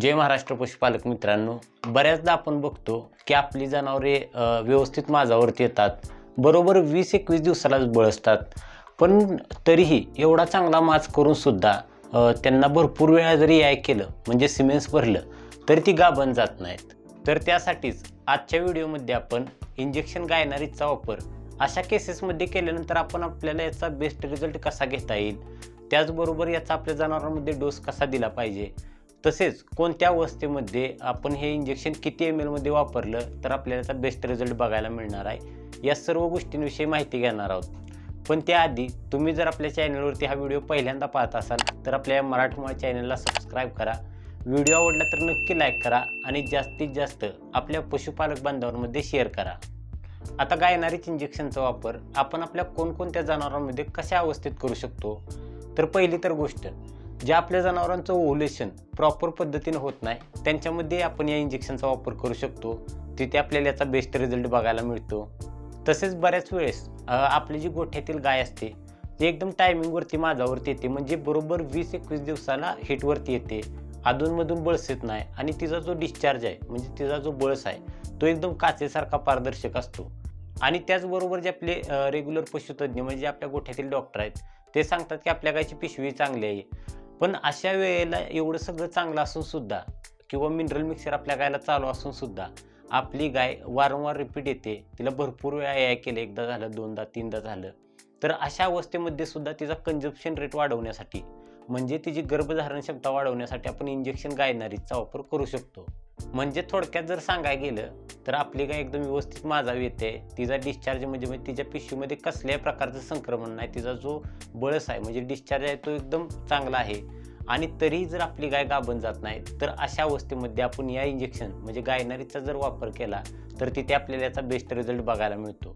जय महाराष्ट्र पशुपालक मित्रांनो बऱ्याचदा आपण बघतो की आपली जनावरे व्यवस्थित माझावरती येतात. बरोबर वीस एकवीस दिवसालाच बळसतात. पण तरीही एवढा चांगला माज करूनसुद्धा त्यांना भरपूर वेळा जरी याय केलं म्हणजे सिमेंट्स भरलं तर ती गाभण जात नाहीत. तर त्यासाठीच आजच्या व्हिडिओमध्ये आपण इंजेक्शन गायनारीचा वापर अशा केसेसमध्ये केल्यानंतर आपण आपल्याला याचा बेस्ट रिझल्ट कसा घेता येईल? त्याचबरोबर याचा आपल्या जनावरांमध्ये डोस कसा दिला पाहिजे? तसेच कोणत्या अवस्थेमध्ये आपण हे इंजेक्शन किती एम एलमध्ये वापरलं तर आपल्याला याचा बेस्ट रिझल्ट बघायला मिळणार आहे. या सर्व गोष्टींविषयी माहिती घेणार आहोत. पण त्याआधी तुम्ही जर आपल्या चॅनलवरती हा व्हिडिओ पहिल्यांदा पाहत असाल तर आपल्या या मराठमोळा चॅनलला सबस्क्राईब करा. व्हिडिओ आवडला तर नक्की लाईक करा आणि जास्तीत जास्त आपल्या पशुपालक बांधवांमध्ये शेअर करा. आता गायनारीच इंजेक्शनचा वापर आपण आपल्या कोणकोणत्या जनावरांमध्ये कशा अवस्थेत करू शकतो? तर पहिली तर गोष्ट ज्या आपल्या जनावरांचं ओव्हुलेशन प्रॉपर पद्धतीने होत नाही त्यांच्यामध्ये आपण या इंजेक्शनचा वापर करू शकतो. तिथे आपल्याला याचा बेस्ट रिझल्ट बघायला मिळतो. तसेच बऱ्याच वेळेस आपली जी गोठ्यातील गाय असते ती एकदम टायमिंगवरती माझावरती येते म्हणजे बरोबर वीस एकवीस दिवसाला हिटवरती येते. अधूनमधून बळस येत नाही आणि तिचा जो डिस्चार्ज आहे म्हणजे तिचा जो बळस आहे तो एकदम काचेसारखा पारदर्शक असतो. आणि त्याचबरोबर जे आपले रेग्युलर पशुतज्ञ म्हणजे आपल्या गोठ्यातील डॉक्टर आहेत ते सांगतात की आपल्या गायची पिशवी चांगली आहे. पण अशा वेळेला एवढं सगळं चांगलं असून सुद्धा किंवा मिनरल मिक्सर आपल्या गायला चालू असून सुद्धा आपली गाय वारंवार रिपीट येते. तिला भरपूर वेळा आय केलं एकदा झालं दोनदा तीनदा झालं. तर अशा अवस्थेमध्ये सुद्धा तिचा कंजप्शन रेट वाढवण्यासाठी म्हणजे तिची गर्भधारण क्षमता वाढवण्यासाठी आपण इंजेक्शन गायनारीचा वापर करू शकतो. म्हणजे थोडक्यात जर सांगायला गेलं तर आपली गाय एकदम व्यवस्थित माझा येते. तिचा डिस्चार्ज म्हणजे म्हणजे तिच्या पिशवीमध्ये कसल्याही प्रकारचं संक्रमण नाही. तिचा जो बळस आहे म्हणजे डिस्चार्ज आहे तो एकदम चांगला आहे. आणि तरीही जर आपली गाय गाभण जात नाही तर अशा अवस्थेमध्ये आपण या इंजेक्शन म्हणजे गायनारीचा जर वापर केला तर तिथे आपल्याला याचा बेस्ट रिझल्ट बघायला मिळतो.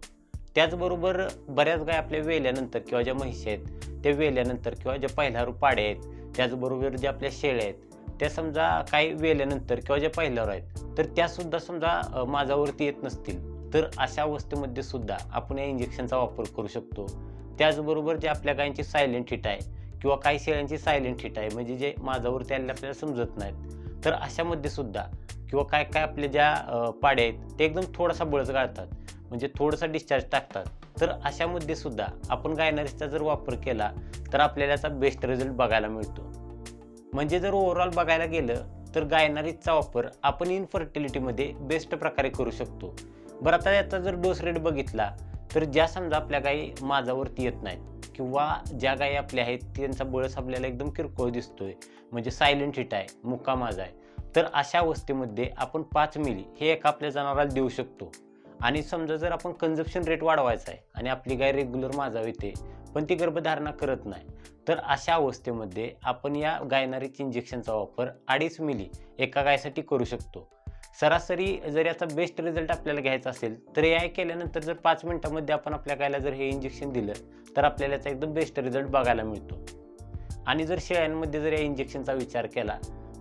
त्याचबरोबर बऱ्याच गाय आपल्या वेल्यानंतर किंवा ज्या म्हशी आहेत त्या वेल्यानंतर किंवा ज्या पहिल्यावर पाड्या आहेत त्याचबरोबर ज्या आपल्या शेळ्या आहेत त्या समजा काही वेल्यानंतर किंवा ज्या पहिल्यावर आहेत तर त्यासुद्धा समजा माझ्यावरती येत नसतील. तर अशा अवस्थेमध्ये सुद्धा आपण या इंजेक्शनचा वापर करू शकतो. त्याचबरोबर जे आपल्या गायींची सायलेंट हिट आहे किंवा काही शेळ्यांची सायलेंट हिट आहे म्हणजे जे माझ्यावरती आलेले आपल्याला समजत नाहीत तर अशामध्ये सुद्धा किंवा काय काय आपल्या ज्या पाड्या आहेत ते एकदम थोडासा बळच गाळतात म्हणजे थोडासा डिस्चार्ज टाकतात. तर अशामध्ये सुद्धा आपण गायनारीचा जर वापर केला तर आपल्याला याचा बेस्ट रिझल्ट बघायला मिळतो. म्हणजे जर ओव्हरऑल बघायला गेलं तर गायनारीचा वापर आपण इनफर्टिलिटीमध्ये बेस्ट प्रकारे करू शकतो. बरं आता याचा जर डोस रेट बघितला तर ज्या समजा आपल्या गायी माझावरती येत नाहीत किंवा ज्या गायी आपल्या आहेत त्यांचा बळस आपल्याला एकदम किरकोळ दिसतोय म्हणजे सायलेंट हिट आहे मुक्का माझा आहे तर अशा अवस्थेमध्ये आपण पाच मिली हे एका आपल्या जनावराला देऊ शकतो. आणि समजा जर आपण कन्झप्शन रेट वाढवायचा आहे आणि आपली गाय रेग्युलर माझा येते पण ती गर्भधारणा करत नाही. तर अशा अवस्थेमध्ये आपण या गायनारीच इंजेक्शनचा वापर अडीच मिली एका गायसाठी करू शकतो. सरासरी जर याचा बेस्ट रिझल्ट आपल्याला घ्यायचा असेल तर या केल्यानंतर जर पाच मिनिटामध्ये आपण आपल्या गायला जर हे इंजेक्शन दिलं तर आपल्याला याचा एकदम बेस्ट रिझल्ट बघायला मिळतो. आणि जर शेळ्यांमध्ये जर या इंजेक्शनचा विचार केला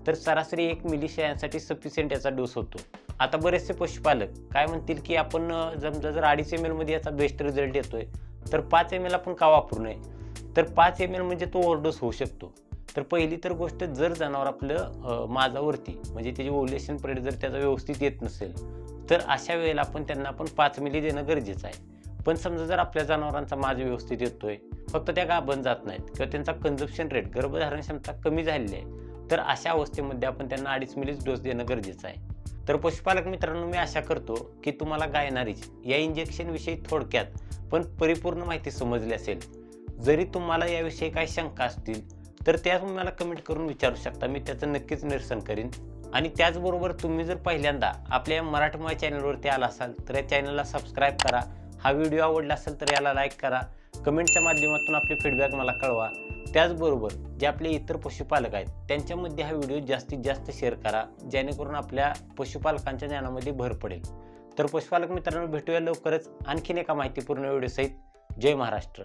तर सरासरी एक मिली शेळ्यांसाठी सफिशियंट याचा डोस होतो. आता बरेचसे पशुपालक काय म्हणतील की आपण जमजा समजा जर अडीच एम एलमध्ये याचा बेस्ट रिझल्ट येतोय तर पाच एम एल आपण का वापरू नये? तर पाच एम एल म्हणजे तो ओव्हरडोस होऊ शकतो. तर पहिली तर गोष्ट जर जनावर आपलं माझावरती म्हणजे त्याची ओव्हुलेशन पिरियड जर त्याचा व्यवस्थित येत नसेल तर अशा वेळेला आपण त्यांना आपण पाच मिली देणं गरजेचं आहे. पण समजा जर आपल्या जनावरांचा माझ व्यवस्थित येतोय फक्त त्या गाभण जात नाहीत किंवा त्यांचा कन्झप्शन रेट गर्भधारण क्षमता कमी झालेली आहे तर अशा अवस्थेमध्ये आपण त्यांना अडीच मिलीच डोस देणं गरजेचं आहे. तर पशुपालक मित्रांनो मी आशा करतो की तुम्हाला गायनारीच या इंजेक्शनविषयी थोडक्यात पण परिपूर्ण माहिती समजली असेल. जरी तुम्हाला याविषयी काही शंका असतील तर त्या तुम्ही मला कमेंट करून विचारू शकता. मी त्याचं नक्कीच निरसन करीन. आणि त्याचबरोबर तुम्ही जर पहिल्यांदा आपल्या या मराठमोळ्या चॅनलवरती आला असाल तर या चॅनलला सबस्क्राईब करा. हा व्हिडिओ आवडला असेल तर याला लाईक करा. कमेंटच्या माध्यमातून आपले फीडबॅक मला कळवा. त्याचबरोबर जे आपले इतर पशुपालक आहेत त्यांच्यामध्ये हा व्हिडिओ जास्तीत जास्त शेअर करा जेणेकरून आपल्या पशुपालकांच्या ज्ञानामध्ये भर पडेल. तर पशुपालक मित्रांनो भेटूया लवकरच आणखीन एका माहितीपूर्ण व्हिडिओसहित जय महाराष्ट्र.